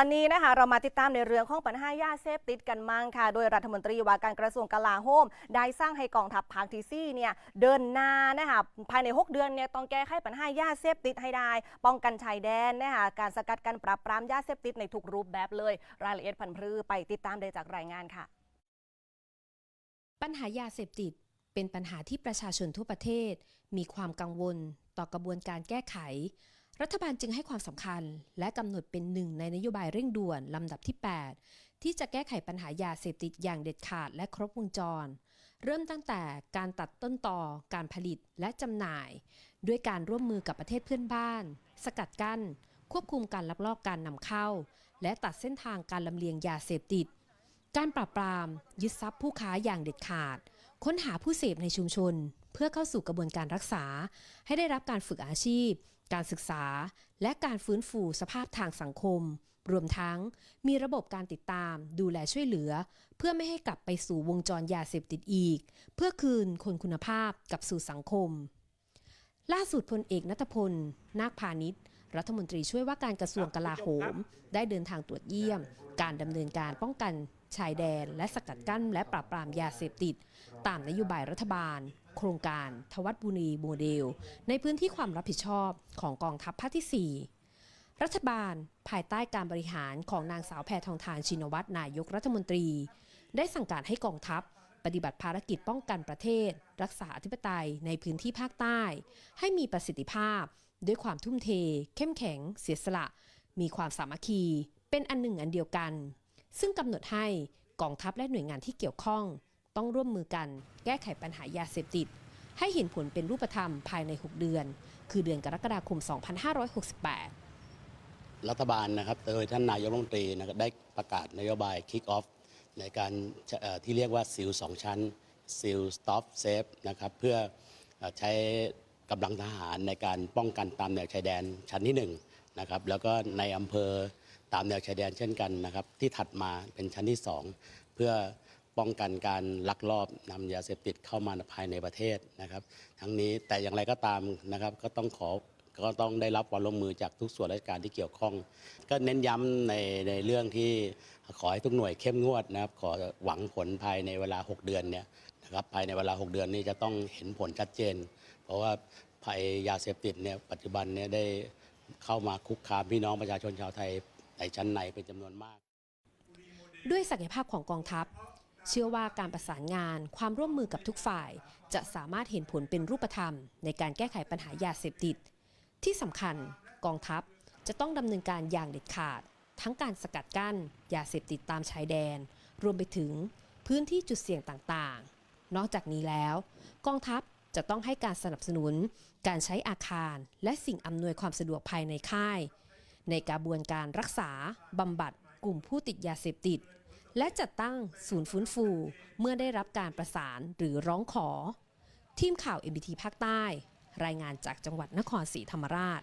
ตอนนี้นะคะเรามาติดตามในเรื่องของปัญหายาเสพติดกันมั่งค่ะ โดยรัฐมนตรีว่าการกระทรวงกลาโหม ได้สร้างให้กองทัพภาคที่สี่เนี่ยเดินหน้านะคะภายใน 6 เดือนเนี่ยต้องแก้ไขปัญหายาเสพติดให้ได้ ป้องกันชายแดนนะคะการสกัดกันปราบปรามยาเสพติดในทุกรูปแบบเลย รายละเอียดพันธุ์พืไปติดตามได้จากรายงานค่ะ ปัญหายาเสพติดเป็นปัญหาที่ประชาชนทั่วประเทศ มีความกังวลต่อกระบวนการแก้ไข รัฐบาลจึงให้ความสำคัญ และกำหนดเป็นหนึ่งในนโยบายเร่งด่วนลำดับที่ 8 ที่จะแก้ไขปัญหายาเสพติดอย่างเด็ดขาดและครบวงจร เริ่มตั้งแต่การตัดต้นต่อ การผลิตและจำหน่าย ด้วยการร่วมมือกับประเทศเพื่อนบ้าน สกัดกั้น ควบคุมการลักลอบการนำเข้า และตัดเส้นทางการลำเลียงยาเสพติด การปราบปราม ยึดทรัพย์ผู้ค้าอย่างเด็ดขาด ค้นหาผู้เสพในชุมชน เพื่อเข้าสู่กระบวนการรักษา ให้ได้รับการฝึกอาชีพ การศึกษา และการฟื้นฟูสภาพทางสังคม รวมทั้งมีระบบการติดตาม ดูแลช่วยเหลือ เพื่อไม่ให้กลับไปสู่วงจรยาเสพติดอีก เพื่อคืนคนคุณภาพกับสู่สังคม ล่าสุดพลเอกนัทพล นาคพาณิชย์รัฐมนตรีช่วยว่าการกระทรวงกลาโหม ได้เดินทางตรวจเยี่ยม การดำเนินการป้องกัน ชายแดน และสกัดกั้นและปราบปรามยาเสพติด ตามนโยบายรัฐบาล โครงการทวัดบุรีโมเดล ในพื้นที่ความรับผิดชอบของกองทัพภาคที่ 4 รัฐบาลภายใต้การบริหารของนางสาวแพทองทานชินวัตรนายกรัฐมนตรี ได้สั่งการให้กองทัพปฏิบัติภารกิจป้องกันประเทศ รักษาอธิปไตยในพื้นที่ภาคใต้ ให้มีประสิทธิภาพ ด้วยความทุ่มเท เข้มแข็ง เสียสละ มีความสามัคคี เป็นอันหนึ่งอันเดียวกัน ซึ่งกำหนดให้กองทัพและหน่วยงานที่เกี่ยวข้อง ต้องร่วมมือกัน แก้ไขปัญหายาเสพติด ให้เห็นผลเป็นรูปธรรมภายใน 6 เดือน คือเดือนกรกฎาคม 2568 รัฐบาลนะครับโดยท่านนายกรัฐมนตรีนะครับได้ประกาศนโยบาย Kick Off ในการที่เรียกว่าซิลสองชั้นซิล Stop Safe นะครับเพื่อเอ่อใช้กำลังทหารในการป้องกันตามแนวชายแดนชั้นที่1นะครับแล้วก็ในอำเภอ ตามแนวชายแดนเช่นกันนะครับ ที่ถัดมาเป็นชั้นที่ 2 เพื่อป้องกันการลักลอบนำยาเสพติดเข้ามาภายในประเทศนะครับ ทั้งนี้แต่อย่างไรก็ตามนะครับ ก็ต้องขอก็ต้องได้รับความร่วมมือจากทุกส่วนราชการที่เกี่ยวข้อง ก็เน้นย้ำในในเรื่องที่ขอให้ทุกหน่วยเข้มงวดนะครับ ขอหวังผลภายในเวลา 6 เดือนเนี่ยนะครับภายในเวลา 6 เดือนนี้จะต้องเห็นผลชัดเจน เพราะว่าภัยยาเสพติดเนี่ยปัจจุบันเนี่ยได้เข้ามาคุกคามพี่น้องประชาชนชาวไทย ในชั้นในเป็นจำนวนมาก ด้วยศักยภาพของกองทัพ เชื่อว่าการประสานงานความร่วมมือกับทุกฝ่าย จะสามารถเห็นผลเป็นรูปธรรม ในการแก้ไขปัญหายาเสพติด ที่สำคัญกองทัพจะต้องดำเนินการอย่างเด็ดขาด ทั้งการสกัดกั้นยาเสพติดตามชายแดน รวมไปถึงพื้นที่จุดเสี่ยงต่างๆ นอกจากนี้แล้ว กองทัพจะต้องให้การสนับสนุน การใช้อาคาร และสิ่งอำนวยความสะดวกภายในค่าย ในกระบวนการรักษาบำบัดกลุ่มผู้ติดยาเสพติด และจัดตั้งศูนย์ฟื้นฟูเมื่อได้รับการประสานหรือร้องขอ ทีมข่าว MBT ภาคใต้ รายงานจากจังหวัดนครศรีธรรมราช